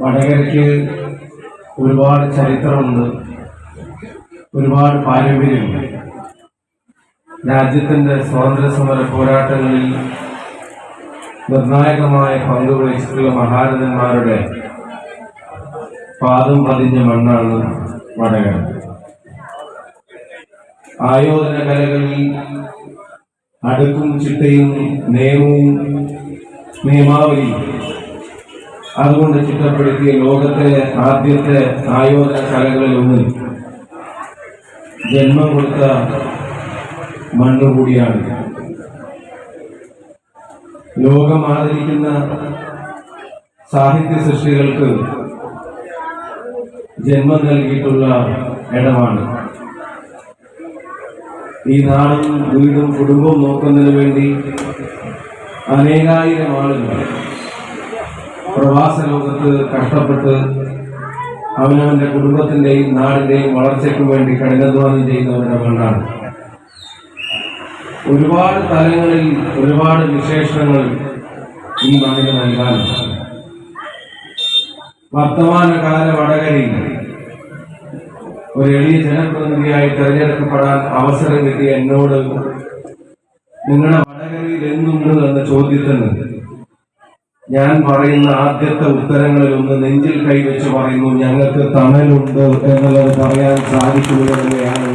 വടകരയ്ക്ക് ഒരുപാട് ചരിത്രമുണ്ട്. ഒരുപാട് പാരമ്പര്യമുണ്ട്. രാജ്യത്തിന്റെ സ്വാതന്ത്ര്യ സമര പോരാട്ടങ്ങളിൽ നിർണായകമായ പങ്ക് വഹിച്ചിട്ടുള്ള മഹാരഥന്മാരുടെ പാദം പതിഞ്ഞ മണ്ണാണ് വടകര. ആയോധന കലകളിൽ അടുക്കും ചിട്ടയും നിയമവും നിയമാവലിയും അതുകൊണ്ട് ചിട്ടപ്പെടുത്തിയ ലോകത്തെ ആദ്യത്തെ ആയോധന കലകളിൽ ഒന്ന് ജന്മം കൊടുത്ത മണ്ണ് കൂടിയാണ്. ലോകം ആദരിക്കുന്ന സാഹിത്യ സൃഷ്ടികൾക്ക് ജന്മം നൽകിയിട്ടുള്ള ഇടമാണ്. ഈ നാടും വീടും കുടുംബവും നോക്കുന്നതിന് വേണ്ടി അനേകായിരം ആളുകൾ പ്രവാസ ലോകത്ത് കഷ്ടപ്പെട്ട് അവനവന്റെ കുടുംബത്തിന്റെയും നാടിന്റെയും വളർച്ചയ്ക്കും വേണ്ടി കഠിനാധ്വാനം ചെയ്യുന്നവരുടെ മണ്ണാണ് ഒരുപാട് തലങ്ങളിൽ ഒരുപാട് വിശേഷണങ്ങൾ ഈ മണ്ണിന് നൽകാനുണ്ട്. വർത്തമാനകാല വടകരയിൽ ഒരു എളിയ ജനപ്രതിനിധിയായി തെരഞ്ഞെടുക്കപ്പെടാൻ അവസരം കിട്ടിയ എന്നോട് നിങ്ങളുടെ വടകരയിൽ എന്തുണ്ട് എന്ന ചോദ്യത്തിന് ഞാൻ പറയുന്ന ആദ്യത്തെ ഉത്തരങ്ങളിൽ ഒന്ന് നെഞ്ചിൽ കൈവച്ച് പറയുന്നു ഞങ്ങൾക്ക് തണലുണ്ട് എന്നുള്ളത് പറയാൻ സാധിക്കുന്നത് തന്നെയാണ്.